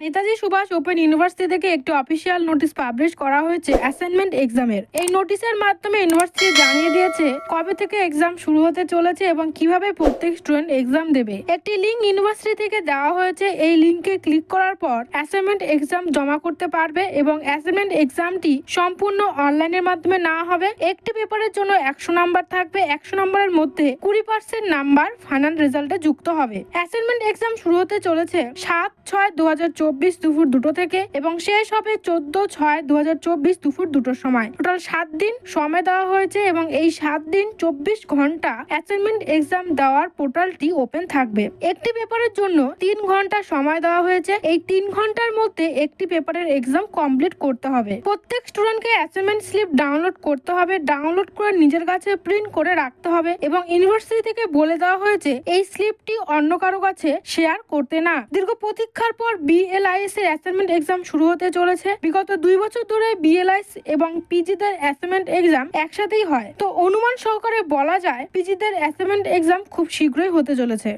Netaji Subhash open university থেকে একটি official notice publish করা হয়েছে অ্যাসাইনমেন্ট এক্সামের। এই নোটিশের মাধ্যমে ইউনিভার্সিটি জানিয়ে দিয়েছে কবে থেকে এক্সাম শুরু হতে চলেছে এবং কীভাবে প্রত্যেক স্টুডেন্ট এক্সাম দেবে। একটি লিঙ্ক ইউনিভার্সিটি থেকে দেওয়া হয়েছে। এই লিঙ্কে ক্লিক করার পর অ্যাসাইনমেন্ট এক্সাম জমা করতে পারবে এবং অ্যাসাইনমেন্ট এক্সামটি সম্পূর্ণ অনলাইনের মাধ্যমে না হবে। একটি পেপারের জন্য একশো নাম্বার থাকবে। একশো নাম্বারের মধ্যে কুড়ি পার্সেন্ট নাম্বার ফাইনাল রেজাল্টে যুক্ত হবে। অ্যাসাইনমেন্ট এক্সাম শুরু হতে চলেছে সাত ছয় দু দুপুর দুটো থেকে এবং শেষ হবে চোদ্দ ছয় দু দুপুর দুটোর সময়। টোটাল সাত দিন সময় দেওয়া হয়েছে এবং এই সাত দিন চব্বিশ ঘণ্টা অ্যাসাইনমেন্ট এক্সাম দেওয়ার পোর্টালটি ওপেন থাকবে। একটি পেপারের জন্য তিন ঘণ্টা সময় দেওয়া হয়েছে। এই তিন ঘণ্টার মধ্যে একটি পেপারের এক্সাম কমপ্লিট করতে হবে। প্রত্যেক স্টুডেন্টকে অ্যাসাইনমেন্ট স্লিপ ডাউনলোড করতে হবে। ডাউনলোড করে নিজের কাছে প্রিন্ট করে রাখতে হবে এবং ইউনিভার্সিটি থেকে বলে দেওয়া হয়েছে, এই স্লিপটি অন্য কারও কাছে শেয়ার করতে না। দীর্ঘ প্রতীক্ষার পর বিএলআইএস এর অ্যাসাইনমেন্ট এক্সাম শুরু হতে চলেছে। বিগত দুই বছর ধরে বিএলআইএস এবং পিজিদের অ্যাসাইনমেন্ট এক্সাম একসাথেই হয়। তো অনুমান সহকারে বলা যায় পিজিদের অ্যাসাইনমেন্ট এক্সাম খুব শীঘ্রই হতে চলেছে।